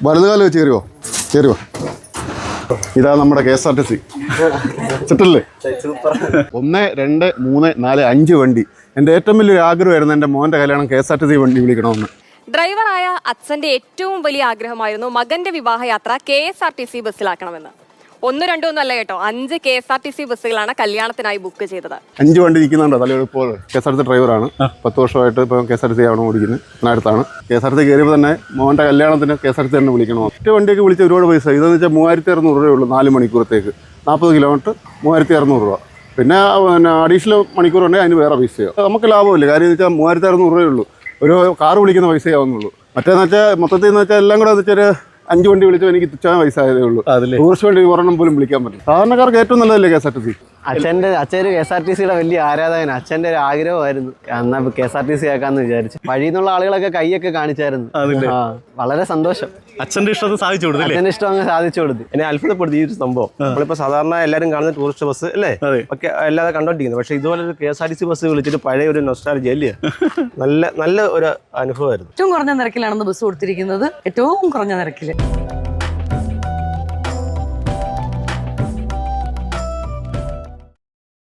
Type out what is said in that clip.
വലതുകാലം വെച്ച് കയറിയോ കയറിയോ ഇതാ നമ്മുടെ K S R T C ചിട്ടല്ലേ? ഒന്ന് രണ്ട് മൂന്ന് നാല് അഞ്ച് വണ്ടി. എന്റെ ഏറ്റവും വലിയൊരു ആഗ്രഹമായിരുന്നു എന്റെ മോന്റെ കല്യാണം K S R T C വണ്ടി വിളിക്കണമെന്ന്. ഡ്രൈവറായ അച്ഛന്റെ ഏറ്റവും വലിയ ആഗ്രഹമായിരുന്നു മകന്റെ വിവാഹയാത്ര K S R T C ബസ്സിലാക്കണമെന്ന് ഒന്ന് രണ്ടോ ഒന്നല്ല കേട്ടോ. അഞ്ച് K S R T C ബസ്സുകളാണ് കല്യാണത്തിനായി ബുക്ക് ചെയ്തത്. അഞ്ച് വണ്ടി ഇരിക്കുന്നുണ്ടോ? ഇപ്പോൾ K S R T C ഡ്രൈവറാണ്. പത്ത് വർഷമായിട്ട് ഇപ്പോൾ K S R T C ആണ് ഓടിക്കുന്നത് അടുത്താണ് K S R T C കയറിയപ്പോൾ തന്നെ മോന്റെ കല്യാണത്തിന് K S R T C തന്നെ വിളിക്കണോ? ഒറ്റ വണ്ടിയൊക്കെ വിളിച്ച ഒരുപാട് പൈസ. ഇതെന്ന് വെച്ചാൽ മൂവായിരത്തി അറുന്നൂറ് രൂപയേ ഉള്ളൂ നാല് മണിക്കൂറത്തേക്ക്. നാൽപ്പത് കിലോമീറ്റർ മൂവായിരത്തി അറുന്നൂറ് രൂപ. പിന്നെ പിന്നെ അഡീഷണൽ മണിക്കൂർ ഉണ്ടെങ്കിൽ അതിന് വേറെ പൈസയോ? നമുക്ക് ലാഭമില്ല. കാര്യം എന്ന് വെച്ചാൽ മൂവായിരത്തി അറുന്നൂറ് രൂപയേ ഉള്ളൂ. ഒരു കാർ വിളിക്കുന്ന പൈസയാവുന്നുള്ളൂ മറ്റേന്ന് വെച്ചാൽ മൊത്തത്തിൽ എന്ന് വെച്ചാൽ എല്ലാം കൂടെ എന്ന് വെച്ചാൽ ഒരു അഞ്ച് വണ്ടി വിളിച്ചാൽ എനിക്ക് തുച്ഛമായ പൈസ ആയതേ ഉള്ളൂ. ടൂറിസ്റ്റ് വണ്ടി ഒരെണ്ണം പോലും വിളിക്കാൻ പറ്റും സാധാരണക്കാർക്ക് ഏറ്റവും നല്ലതല്ലേ K S R T C? അച്ഛന്റെ അച്ഛൻ കെ എസ് ആർ ടി സിയുടെ വലിയ ആരാധകൻ അച്ഛന്റെ ഒരു ആഗ്രഹമായിരുന്നു. എന്നാ K S R T C ആക്കാന്ന് വിചാരിച്ചു. വഴിയിൽ നിന്നുള്ള ആളുകളൊക്കെ കൈയൊക്കെ കാണിച്ചായിരുന്നു. വളരെ സന്തോഷം. അച്ഛന്റെ ഇഷ്ടം സാധിച്ചു കൊടുത്തു അച്ഛന്റെ ഇഷ്ടം അങ്ങ് സാധിച്ചു കൊടുത്തു. എന്നെ അത്ഭുതപ്പെടുത്തി ഈ ഒരു സംഭവം. നമ്മളിപ്പോ സാധാരണ എല്ലാവരും കാണുന്ന ടൂറിസ്റ്റ് ബസ് അല്ലേ? അതെ. ഒക്കെ അല്ലാതെ കണ്ടോണ്ടിരിക്കുന്നത്. പക്ഷെ ഇതുപോലെ ഒരു K S R T C bus വിളിച്ചിട്ട് പഴയ ഒരു നൊസ്റ്റാലജി അല്ലേ? നല്ല നല്ല ഒരു അനുഭവമായിരുന്നു. ഏറ്റവും കുറഞ്ഞ നിരക്കിലാണെന്ന് ബസ് കൊടുത്തിരിക്കുന്നത്. ഏറ്റവും കുറഞ്ഞ നിരക്കിൽ